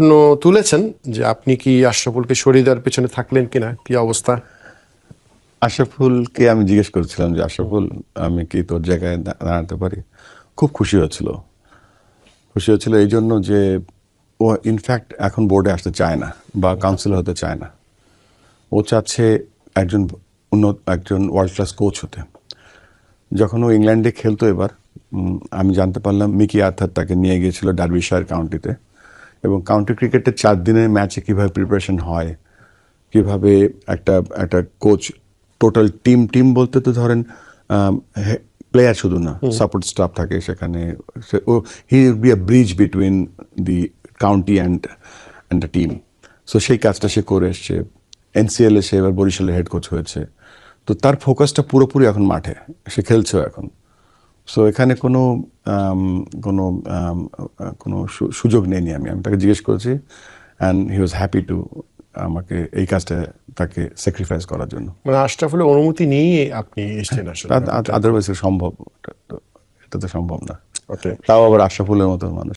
প্রশ্ন তুলেছেন যে আপনি কি আশরাফুলকে সরিয়ে দেওয়ার পেছনে থাকলেন কিনা? কি অবস্থা? আশরাফুলকে আমি জিজ্ঞেস করেছিলাম যে, আশরাফুল, আমি কি তোর জায়গায় দাঁড়াতে পারি? খুব খুশি হয়েছিল। খুশি হয়েছিল এই জন্য যে, ও ইনফ্যাক্ট এখন বোর্ডে আসতে চায় না বা কাউন্সিলর হতে চায় না। ও চাচ্ছে একজন উন্নত, একজন ওয়ার্ল্ড ক্লাস কোচ হতে। যখন ও ইংল্যান্ডে খেলতো এবার আমি জানতে পারলাম, মিকি আর্থার তাকে নিয়ে গিয়েছিল ডারবিশায়ার কাউন্টিতে এবং কাউন্টি ক্রিকেটের চার দিনের ম্যাচে কীভাবে প্রিপারেশন হয় কীভাবে একটা একটা কোচ টোটাল টিম টিম বলতে তো ধরেন প্লেয়ার শুধু না সাপোর্ট স্টাফ থাকে সেখানে। ও he be a bridge between the county and and the team so সেই কাজটা সে করে এসছে। এনসিএল এ সে এবার বরিশালের হেড কোচ হয়েছে। তো তার ফোকাসটা পুরোপুরি এখন মাঠে। সে খেলছেও এখন। সো এখানে কোনো কোনো কোনো সু- সুযোগ নেইনি আমি। আমি তাকে জিজ্ঞেস করেছি and he was happy to আমাকে এই কাজটা তাকে স্যাক্রিফাইস করার জন্য। মানে আশরাফুলের অনুমতি নিয়ে আপনি এসেছেন আসলে। আদারওয়াইজ সম্ভব। এটা তো- সম্ভব না। তাও আবার আশরাফুলের মতো মানুষ।